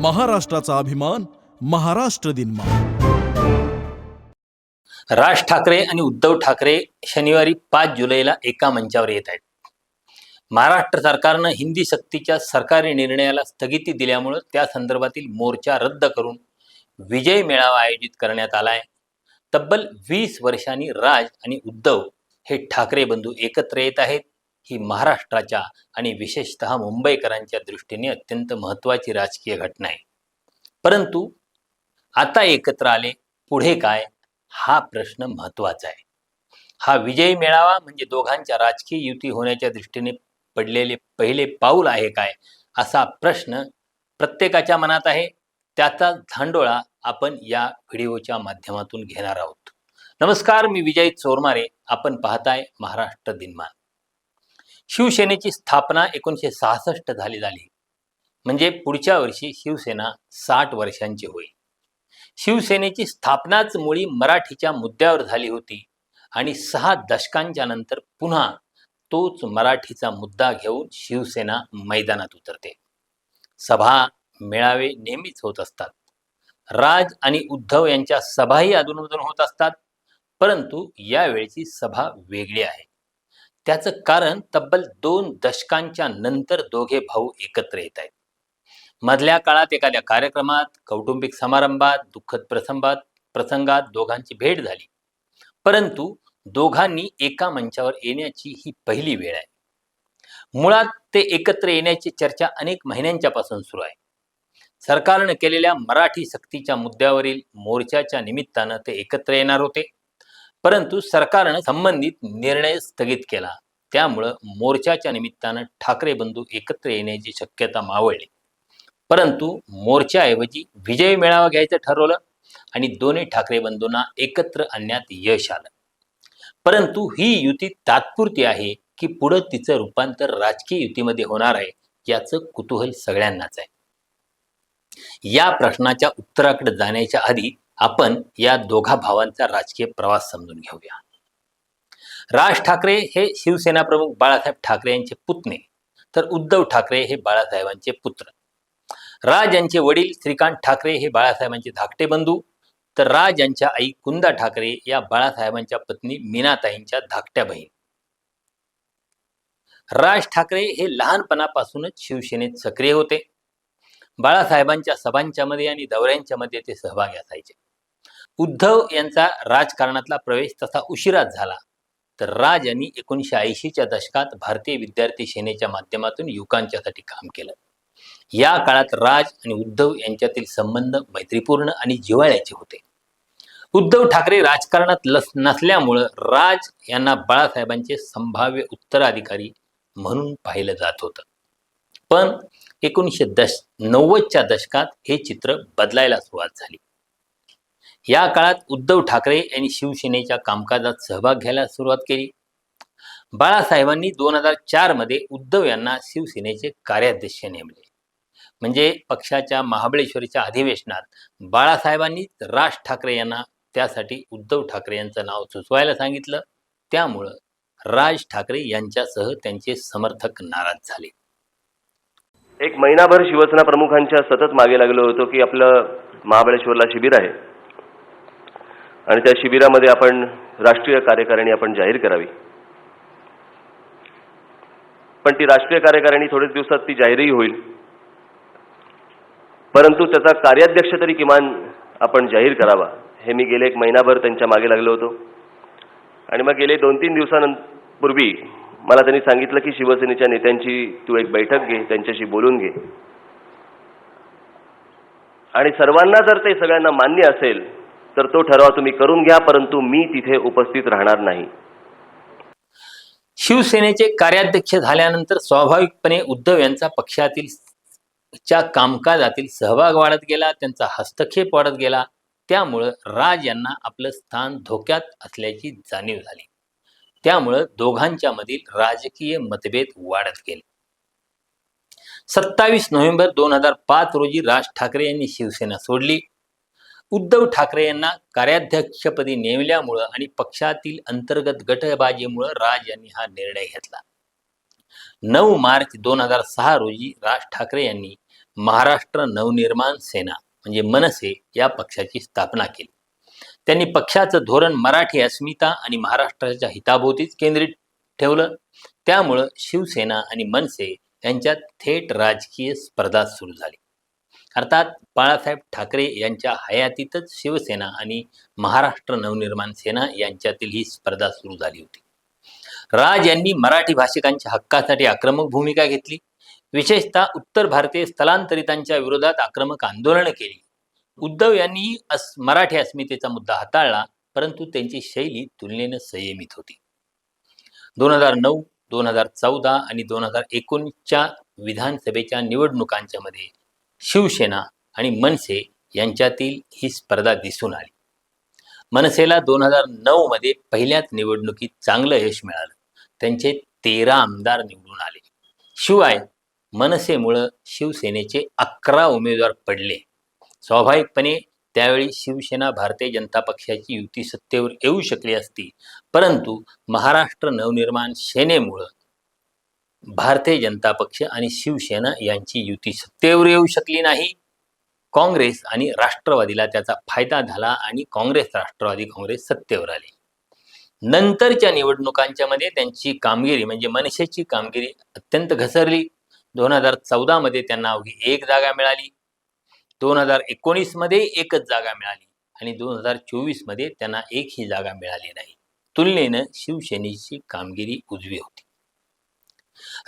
महाराष्ट्राचा अभिमान महाराष्ट्र दिन राज ठाकरे आणि उद्धव ठाकरे शनिवारी पाच जुलैला एका मंचावर येत आहेत. महाराष्ट्र सरकारनं हिंदी सक्तीच्या सरकारी निर्णयाला स्थगिती दिल्यामुळं त्या संदर्भातील मोर्चा रद्द करून विजय मेळावा आयोजित करण्यात आलाय तब्बल वीस वर्षांनी राज आणि उद्धव हे ठाकरे बंधू एकत्र येत आहेत. ही महाराष्ट्राच्या आणि विशेषतः मुंबईकरांच्या दृष्टीने अत्यंत महत्त्वाची राजकीय घटना आहे. परंतु आता एकत्र आले पुढे काय? हा प्रश्न महत्त्वाचा आहे. हा विजय मेळावा म्हणजे दोघांच्या राजकीय युती होण्याच्या दृष्टीने पडलेले पहिले पाऊल आहे काय? असा प्रश्न प्रत्येकाच्या मनात आहे. त्याचा धांडोळा आपण या व्हिडिओच्या माध्यमातून घेणार आहोत. नमस्कार मी विजय चोरमारे. आपण पाहताय महाराष्ट्र दिनमान. शिवसेनेची स्थापना एकोणीसशे सहासष्ट झाली झाली. म्हणजे पुढच्या वर्षी शिवसेना साठ वर्षांची होईल. शिवसेनेची स्थापनाच मुळी मराठीच्या मुद्द्यावर झाली होती आणि सहा दशकांच्या नंतर पुन्हा तोच मराठीचा मुद्दा घेऊन शिवसेना मैदानात उतरते. सभा मेळावे नेहमीच होत असतात. राज आणि उद्धव यांच्या सभाही अधूनमधून होत असतात परंतु यावेळची सभा वेगळी आहे. त्याचं कारण तब्बल दोन दशकांच्या नंतर दोघे भाऊ एकत्र येत आहेत. मधल्या काळात एखाद्या कार्यक्रमात कौटुंबिक समारंभात दुःखद प्रसंगात प्रसंगात दोघांची भेट झाली. परंतु दोघांनी एका मंचावर येण्याची ही पहिली वेळ आहे. मुळात ते एकत्र येण्याची चर्चा अनेक महिन्यांच्या पासून सुरू आहे. सरकारनं केलेल्या मराठी सक्तीच्या मुद्द्यावरील मोर्चाच्या निमित्तानं ते एकत्र येणार होते. परंतु सरकारनं संबंधित निर्णय स्थगित केला. त्यामुळं मोर्चाच्या निमित्तानं ठाकरे बंधू एकत्र येण्याची शक्यता मावळली. परंतु मोर्चाऐवजी विजय मेळावा घ्यायचं ठरवलं आणि दोन्ही ठाकरे बंधूंना एकत्र आणण्यात यश आलं. परंतु ही युती तात्पुरती आहे की पुढं तिचं रूपांतर राजकीय युतीमध्ये होणार आहे याचं कुतूहल सगळ्यांनाच आहे. या प्रश्नाच्या उत्तराकडे जाण्याच्या आधी आपण या दोघा भावांचा राजकीय प्रवास समजून घेऊया. राज ठाकरे हे शिवसेना प्रमुख बाळासाहेब ठाकरे यांचे पुतणे तर उद्धव ठाकरे हे बाळासाहेबांचे पुत्र. राज यांचे वडील श्रीकांत ठाकरे हे बाळासाहेबांचे धाकटे बंधू तर राज यांच्या आई कुंदा ठाकरे या बाळासाहेबांच्या पत्नी मीनाताईंच्या धाकट्या बहीण. राज ठाकरे हे लहानपणापासूनच शिवसेनेत सक्रिय होते. बाळासाहेबांच्या सभांच्या मध्ये आणि दौऱ्यांच्या मध्ये ते सहभागी असायचे. उद्धव यांचा राजकारणातला प्रवेश तसा उशिराच झाला. तर राज यांनी एकोणीसशे ऐंशीच्या दशकात भारतीय विद्यार्थी सेनेच्या माध्यमातून युवकांच्यासाठी काम केलं. या काळात राज आणि उद्धव यांच्यातील संबंध मैत्रीपूर्ण आणि जिव्हाळ्याचे होते. उद्धव ठाकरे राजकारणात लस नसल्यामुळं राज यांना बाळासाहेबांचे संभाव्य उत्तराधिकारी म्हणून पाहिलं जात होतं. पण एकोणीसशे दश नव्वदच्या दशकात हे चित्र बदलायला सुरुवात झाली. या काळात उद्धव ठाकरे यांनी शिवसेनेच्या कामकाजात सहभाग घ्यायला सुरुवात केली. बाळासाहेबांनी दोन हजार चारमध्ये उद्धव यांना शिवसेनेचे कार्याध्यक्ष नेमले. म्हणजे पक्षाच्या महाबळेश्वरीच्या अधिवेशनात बाळासाहेबांनी राज ठाकरे यांना त्यासाठी उद्धव ठाकरे यांचं नाव सुचवायला सांगितलं. त्यामुळं राज ठाकरे यांच्यासह त्यांचे समर्थक नाराज झाले. एक महिनाभर शिवसेना प्रमुखांच्या सतत मागे लागलो होतो की आपलं महाबळेश्वरला शिबिर आहे. आणि त्या शिबिरामध्ये आपण राष्ट्रीय कार्यकारिणी आपण जाहीर करावी. पण ती राष्ट्रीय कार्यकारिणी थोडेच दिवसात ती जाहीरही होईल. परंतु त्याचा कार्याध्यक्ष तरी किमान आपण जाहीर करावा. हे मी गेले एक महिनाभर त्यांच्या मागे लागलो होतो. आणि मग गेले दोन तीन दिवसांपूर्वी मला त्यांनी सांगितलं की शिवसेनेच्या नेत्यांची तू एक बैठक घे त्यांच्याशी बोलून घे. आणि सर्वांना जर ते सगळ्यांना मान्य असेल तर तो ठराव तुम्ही करून घ्या परंतु मी तिथे उपस्थित राहणार नाही. शिवसेनेचे कार्याध्यक्ष झाल्यानंतर स्वाभाविकपणे उद्धव यांचा पक्षातील च्या कामकाजातील सहभाग वाढत गेला त्यांचा हस्तक्षेप वाढत गेला. त्यामुळं राज यांना आपलं स्थान धोक्यात असल्याची जाणीव झाली. त्यामुळं दोघांच्या मधील राजकीय मतभेद वाढत गेले. सत्तावीस नोव्हेंबर दोन हजार पाच रोजी राज ठाकरे यांनी शिवसेना सोडली. उद्धव ठाकरे यांना कार्याध्यक्षपदी नेमल्यामुळं आणि पक्षातील अंतर्गत गटबाजीमुळं राज यांनी हा निर्णय घेतला. नऊ मार्च दोन हजार सहा रोजी राज ठाकरे यांनी महाराष्ट्र नवनिर्माण सेना म्हणजे मनसे या पक्षाची स्थापना केली. त्यांनी पक्षाचं धोरण मराठी अस्मिता आणि महाराष्ट्राच्या हिताभोवतीच केंद्रित ठेवलं. त्यामुळं शिवसेना आणि मनसे यांच्यात थेट राजकीय स्पर्धा सुरू झाली. अर्थात बाळासाहेब ठाकरे यांच्या हयातीतच शिवसेना आणि महाराष्ट्र नवनिर्माण सेना यांच्यातील ही स्पर्धा सुरू झाली होती. राज यांनी मराठी भाषिकांच्या हक्कासाठी आक्रमक भूमिका घेतली. विशेषतः उत्तर भारतीय स्थलांतरितांच्या विरोधात आक्रमक आंदोलनं केली. उद्धव यांनी अस मराठी अस्मितेचा मुद्दा हाताळला परंतु त्यांची शैली तुलनेनं संयमित होती. दोन हजार नऊ दोन हजार चौदा आणि दोन हजार एकोणीसच्या विधानसभेच्या निवडणुकांच्या मध्ये शिवसेना आणि मनसे यांच्यातील ही स्पर्धा दिसून आली. मनसेला दोन हजार नऊ मध्ये पहिल्याच निवडणुकीत चांगलं यश मिळालं. त्यांचे तेरा आमदार निवडून आले. शिवाय मनसेमुळं शिवसेनेचे अकरा उमेदवार पडले. स्वाभाविकपणे त्यावेळी शिवसेना भारतीय जनता पक्षाची युती सत्तेवर येऊ शकली असती. परंतु महाराष्ट्र नवनिर्माण सेनेमुळं भारतीय जनता पक्ष आणि शिवसेना यांची युती सत्तेवर येऊ शकली नाही. काँग्रेस आणि राष्ट्रवादीला त्याचा फायदा झाला आणि काँग्रेस राष्ट्रवादी काँग्रेस सत्तेवर आली. नंतरच्या निवडणुकांच्या मध्ये त्यांची कामगिरी म्हणजे मनसेची कामगिरी अत्यंत घसरली. दोन हजार चौदा मध्ये त्यांना अवघी एक जागा मिळाली. दोन हजार एकोणीसमध्ये एकच जागा मिळाली आणि दोन हजार चोवीसमध्ये त्यांना एकही जागा मिळाली नाही. तुलनेनं शिवसेनेची कामगिरी उजवी होती.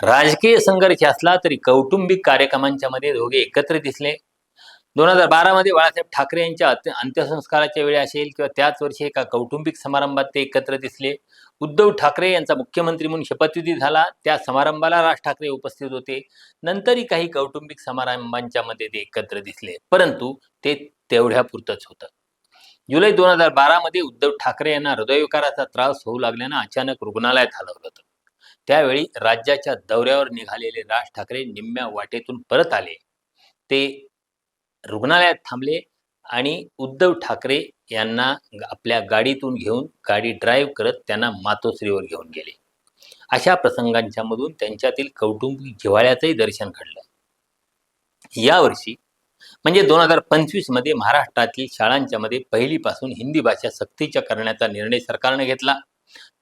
राजकीय संघर्ष असला तरी कौटुंबिक कार्यक्रमांच्या मध्ये दोघे एकत्र दिसले. दोन हजार बारा मध्ये बाळासाहेब ठाकरे यांच्या अंत्यसंस्काराच्या वेळी असेल किंवा त्याच वर्षी एका कौटुंबिक समारंभात ते एकत्र दिसले. उद्धव ठाकरे यांचा मुख्यमंत्री म्हणून शपथविधी झाला. त्या समारंभाला राज ठाकरे उपस्थित होते. नंतरही काही कौटुंबिक समारंभांच्या मध्ये ते एकत्र दिसले. परंतु ते तेवढ्यापुरतंच होतं. जुलै दोन हजार बारा मध्ये उद्धव ठाकरे यांना हृदयविकाराचा त्रास होऊ लागल्यानं अचानक रुग्णालयात हलवलं होतं. त्यावेळी राज्याच्या दौऱ्यावर निघालेले राज ठाकरे निम्म्या वाटेतून परत आले. ते रुग्णालयात थांबले आणि उद्धव ठाकरे यांना आपल्या गाडीतून घेऊन गाडी ड्राईव्ह करत त्यांना मातोश्रीवर घेऊन गेले. अशा प्रसंगांच्या मधून त्यांच्यातील कौटुंबिक जिव्हाळ्याचंही दर्शन घडलं. यावर्षी म्हणजे दोन हजार पंचवीसमध्ये महाराष्ट्रातील शाळांच्या मध्ये पहिलीपासून हिंदी भाषा सक्तीच्या करण्याचा निर्णय सरकारने घेतला.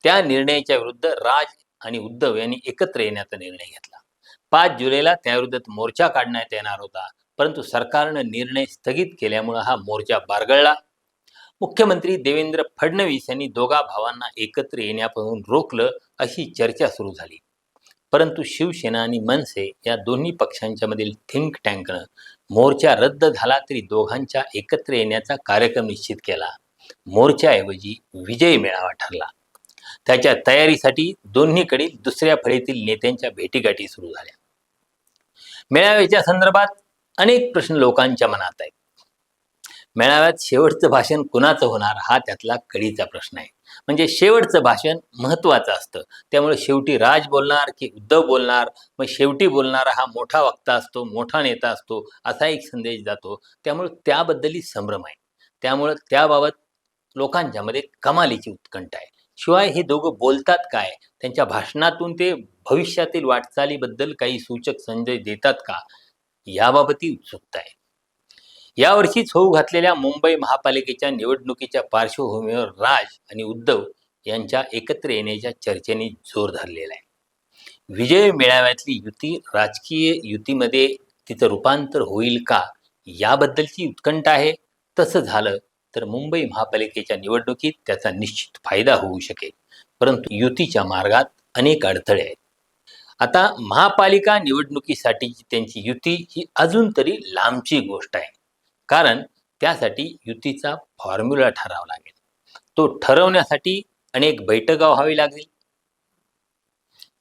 त्या निर्णयाच्या विरुद्ध राज आणि उद्धव यांनी एकत्र येण्याचा निर्णय घेतला. पाच जुलैला त्याविरुद्ध मोर्चा काढण्यात येणार होता. परंतु सरकारनं निर्णय स्थगित केल्यामुळे हा मोर्चा बारगळला. मुख्यमंत्री देवेंद्र फडणवीस यांनी दोघा भावांना एकत्र येण्यापासून रोखलं अशी चर्चा सुरू झाली. परंतु शिवसेना आणि मनसे या दोन्ही पक्षांच्या मधील थिंक टँकनं मोर्चा रद्द झाला तरी दोघांच्या एकत्र येण्याचा कार्यक्रम निश्चित केला. मोर्चाऐवजी विजय मेळावा ठरला. त्याच्या तयारीसाठी दोन्हीकडील दुसऱ्या फळीतील नेत्यांच्या भेटीगाठी सुरू झाल्या. मेळाव्याच्या संदर्भात अनेक प्रश्न लोकांच्या मनात आहेत. मेळाव्यात शेवटचं भाषण कुणाचं होणार हा त्यातला कडीचा प्रश्न आहे. म्हणजे शेवटचं भाषण महत्वाचं असतं. त्यामुळे शेवटी राज बोलणार की उद्धव बोलणार मग शेवटी बोलणारा हा मोठा वक्ता असतो मोठा नेता असतो असा एक संदेश जातो. त्यामुळे त्याबद्दलही संभ्रम आहे. त्यामुळं त्याबाबत लोकांच्यामध्ये कमालीची उत्कंठा आहे. शिवाय हे दोघं बोलतात काय? त्यांच्या भाषणातून ते भविष्यातील वाटचालीबद्दल काही सूचक संदेश देतात का? याबाबतही उत्सुकता आहे. यावर्षीच होऊ घातलेल्या मुंबई महापालिकेच्या निवडणुकीच्या पार्श्वभूमीवर राज आणि उद्धव यांच्या एकत्र येण्याच्या चर्चेने जोर धरलेला आहे. विजय मेळाव्यातली युती राजकीय युतीमध्ये तिचं रूपांतर होईल का? याबद्दलची उत्कंठा आहे. तसं झालं तर मुंबई महापालिकेच्या निवडणुकीत त्याचा निश्चित फायदा होऊ शकेल. परंतु युतीच्या मार्गात अनेक अडथळे आहेत. आता महापालिका निवडणुकीसाठीची त्यांची युती ही अजून तरी लांबची गोष्ट आहे. कारण त्यासाठी युतीचा फॉर्म्युला ठरावा लागेल. तो ठरवण्यासाठी अनेक बैठका व्हावी लागेल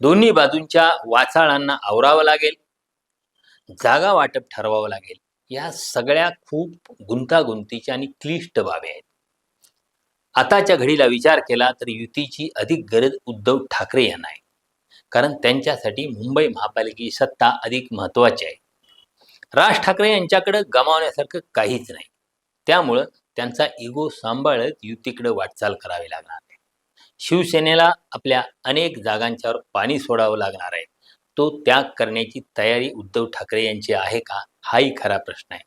दोन्ही बाजूंच्या वाचाळांना आवरावं लागेल. जागा वाटप ठरवावं लागेल. या सगळ्या खूप गुंतागुंतीच्या आणि क्लिष्ट बाबी आहेत. आताच्या घडीला विचार केला तर युतीची अधिक गरज उद्धव ठाकरे यांना आहे. कारण त्यांच्यासाठी मुंबई महापालिकेची सत्ता अधिक महत्वाची आहे. राज ठाकरे यांच्याकडे गमावण्यासारखं काहीच नाही. त्यामुळं त्यांचा इगो सांभाळत युतीकडे वाटचाल करावी लागणार आहे. शिवसेनेला आपल्या अनेक जागांच्यावर पाणी सोडावं लागणार आहे. तो त्याग करण्याची तयारी उद्धव ठाकरे यांची आहे का? हाही खरा प्रश्न आहे.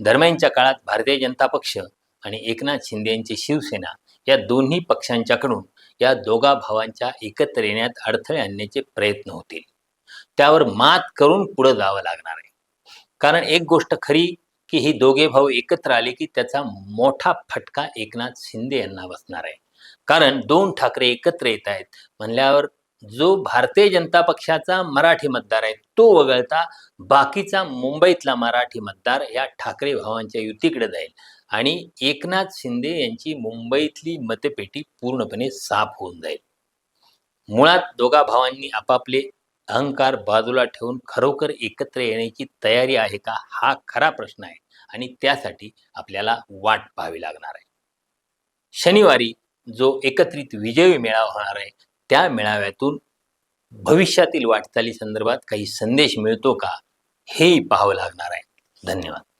दरम्यानच्या काळात भारतीय जनता पक्ष आणि एकनाथ शिंदे यांची शिवसेना या दोन्ही पक्षांच्याकडून या दोघा भावांच्या एकत्र येण्यात अडथळे आणण्याचे प्रयत्न होतील. त्यावर मात करून पुढे जावं लागणार आहे. कारण एक गोष्ट खरी की ही दोघे भाऊ एकत्र आले की त्याचा मोठा फटका एकनाथ शिंदे यांना बसणार आहे. कारण दोन ठाकरे एकत्र येत आहेत म्हणल्यावर जो भारतीय जनता पक्षाचा मराठी मतदार आहे तो वगळता बाकीचा मुंबईतला मराठी मतदार या ठाकरे भावांच्या युतीकडे जाईल. आणि एकनाथ शिंदे यांची मुंबईतली मतपेटी पूर्णपणे साफ होऊन जाईल. मुळात दोघा भावांनी आपापले अहंकार बाजूला ठेवून खरोखर एकत्र येण्याची तयारी आहे का हा खरा प्रश्न आहे. आणि त्यासाठी आपल्याला वाट पाहावी लागणार आहे. शनिवारी जो एकत्रित विजयी मेळावा होणार आहे त्या मेळाव्यातून भविष्यातील वाटचाली संदर्भात काही संदेश मिळतो का हेही पाहावं लागणार आहे. धन्यवाद.